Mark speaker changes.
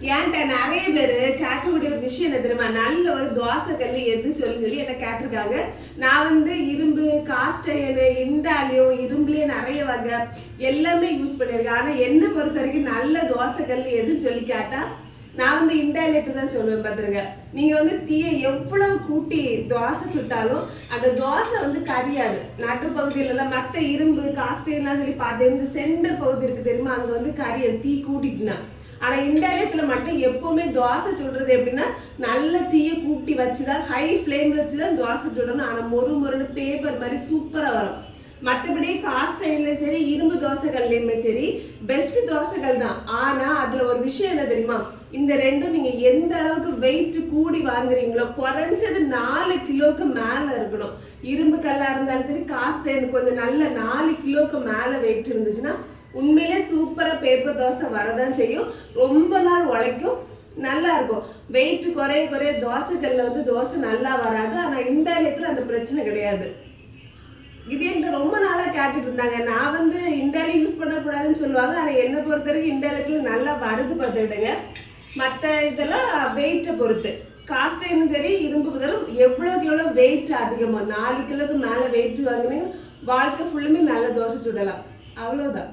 Speaker 1: ஏன்ட்ட நிறைய பேர் கேட்கக்கூடிய ஒரு விஷயம் என்ன தெரியுமா? நல்ல ஒரு தோசை கல் எது சொல்லி சொல்லி என்ன கேட்டிருக்காங்க. நான் வந்து இரும்பு காஸ்ட் அயனு இண்டாலியம் நிறைய வகை எல்லாமே யூஸ் பண்ணியிருக்கேன். ஆனா என்ன பொறுத்த வரைக்கும் நல்ல தோசை கல் எது சொல்லி கேட்டா நான் வந்து இன்டைலேட்டு தான் சொல்லுவேன் பார்த்துருங்க. நீங்க வந்து தீயை எவ்வளவு கூட்டி தோசை சுட்டாலும் அந்த தோசை வந்து கரியாது. நடுப்பகுதியிலலாம் மற்ற இரும்பு காஸ்டெல்லாம் சொல்லி பார்த்து இருந்து சென்டர் பகுதி இருக்கு தெரியுமா? அங்க வந்து கரியாது. தீ கூட்டிட்டுனா. ஆனா இன்டைலேட்ல மட்டும் எப்பவுமே தோசை சுடுறது எப்படின்னா நல்ல தீயை கூட்டி வச்சுதான் ஹை ஃப்ளேம்ல வச்சுதான் தோசை சுடணும். ஆனா மொறு மொறுன்னு பேப்பர் மாதிரி சூப்பரா வரும். மற்றபடி காஸ்ட் சரி இரும்பு தோசைகள்லையுமே சரி பெஸ்ட் தோசைகள் தான். ஆனா அதுல ஒரு விஷயம் என்ன தெரியுமா? இந்த ரெண்டும் நீங்க எந்த அளவுக்கு வெயிட் கூடி வாங்குறீங்களோ குறைஞ்சது நாலு கிலோக்கு மேல இருக்கணும். இரும்பு கல்லா இருந்தாலும் சரி காஸ்ட் கொஞ்சம் நல்ல நாலு கிலோக்கு மேல வெயிட் இருந்துச்சுன்னா உண்மையிலே சூப்பராக பேப்பர் தோசை வரதான் செய்யும். ரொம்ப நாள் உழைக்கும். நல்லா இருக்கும். வெயிட் குறைய குறைய தோசைகள்ல வந்து தோசை நல்லா வராது. ஆனால் இண்டாலியத்துல அந்த பிரச்சனை கிடையாது. இது என்கிட்ட ரொம்ப நாளாக கேட்டுட்டு இருந்தாங்க. நான் வந்து இண்டாலி யூஸ் பண்ணக்கூடாதுன்னு சொல்லுவாங்க. ஆனால் என்னை பொறுத்த வரைக்கும் இண்டாலியத்துல நல்லா வருது பார்த்துக்கிட்டுங்க மற்ற இதெல்லாம் வெயிட்டை பொறுத்து. காஸ்டையும் சரி இரும்பு பதிலும் எவ்வளோக்கு எவ்வளோ வெயிட் அதிகமாக நாலு கிலோக்கு மேலே வெயிட் வாங்கினீங்க வாழ்க்கை ஃபுல்லுமே நல்ல தோசை சுடலாம். அவ்வளோதான்